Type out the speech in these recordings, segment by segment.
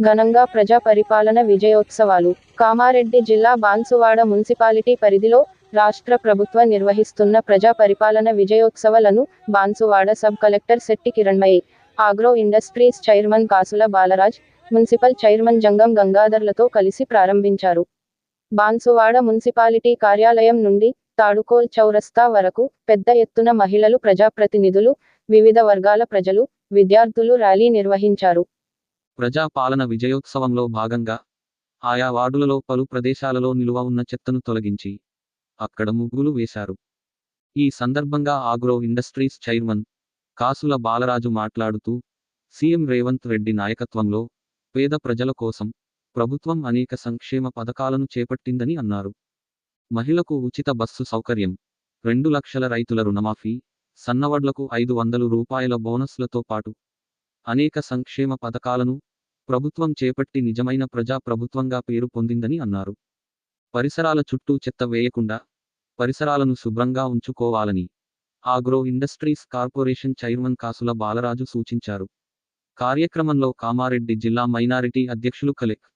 ఘనంగా ప్రజా పరిపాలన విజయోత్సవాలు. కామారెడ్డి జిల్లా బాన్సువాడ మున్సిపాలిటీ పరిధిలో రాష్ట్ర ప్రభుత్వ నిర్వహిస్తున్న ప్రజా పరిపాలన విజయోత్సవాలను Banswada sub collector Shetty Kiranmayi agro industries chairman Kasula Balraj municipal chairman Jangam గంగాధర్లతో కలిసి ప్రారంభించారు. బాన్సువాడ మున్సిపాలిటీ కార్యాలయం నుండి తాడుకోల్ చౌరస్తా వరకు పెద్ద ఎత్తున మహిళలు ప్రజాప్రతినిధులు వివిధ వర్గాల ప్రజలు విద్యార్థులు ర్యాలీ నిర్వహించారు. ప్రజాపాలన విజయోత్సవంలో భాగంగా ఆయా వార్డులలో పలు ప్రదేశాలలో నిలువ ఉన్న చెత్తను తొలగించి అక్కడ ముగ్గులు వేశారు. ఈ సందర్భంగా ఆగ్రో ఇండస్ట్రీస్ చైర్మన్ కాసుల బాలరాజు మాట్లాడుతూ సీఎం రేవంత్ రెడ్డి నాయకత్వంలో పేద ప్రజల కోసం ప్రభుత్వం అనేక సంక్షేమ పథకాలను చేపట్టిందని అన్నారు. మహిళకు ఉచిత బస్సు సౌకర్యం రెండు లక్షల రైతుల రుణమాఫీ సన్నవడ్లకు ఐదు వందలు రూపాయల బోనస్లతో పాటు అనేక సంక్షేమ పథకాలను ప్రభుత్వం చేపట్టి నిజమైన ప్రజా ప్రభుత్వంగా పేరు పొందిందని అన్నారు. పరిసరాల చుట్టూ చెత్త వేయకుండా పరిసరాలను శుభ్రంగా ఉంచుకోవాలని ఆగ్రో ఇండస్ట్రీస్ కార్పొరేషన్ చైర్మన్ కాసుల బాలరాజు సూచించారు. కార్యక్రమంలో కామారెడ్డి జిల్లా మైనారిటీ అధ్యక్షులు కలెక్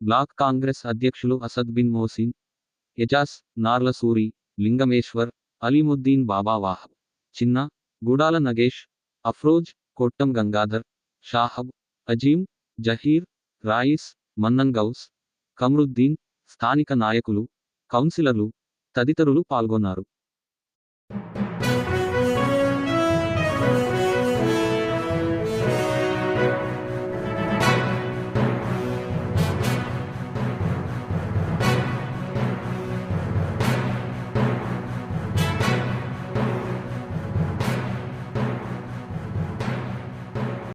బ్లాక్ కాంగ్రెస్ అధ్యక్షులు అసద్ బిన్ మోసిన్ ఎజాస్ నార్లసూరి లింగమేశ్వర్ అలీముద్దీన్ బాబా వాహబ్ చిన్న గూడాల నగేష్ అఫ్రోజ్ కొట్టం గంగాధర్ షాహబ్ అజీం జహీర్ రాయిస్ మన్నంగౌస్ కమరుద్దీన్ స్థానిక నాయకులు కౌన్సిలర్లు తదితరులు పాల్గొన్నారు.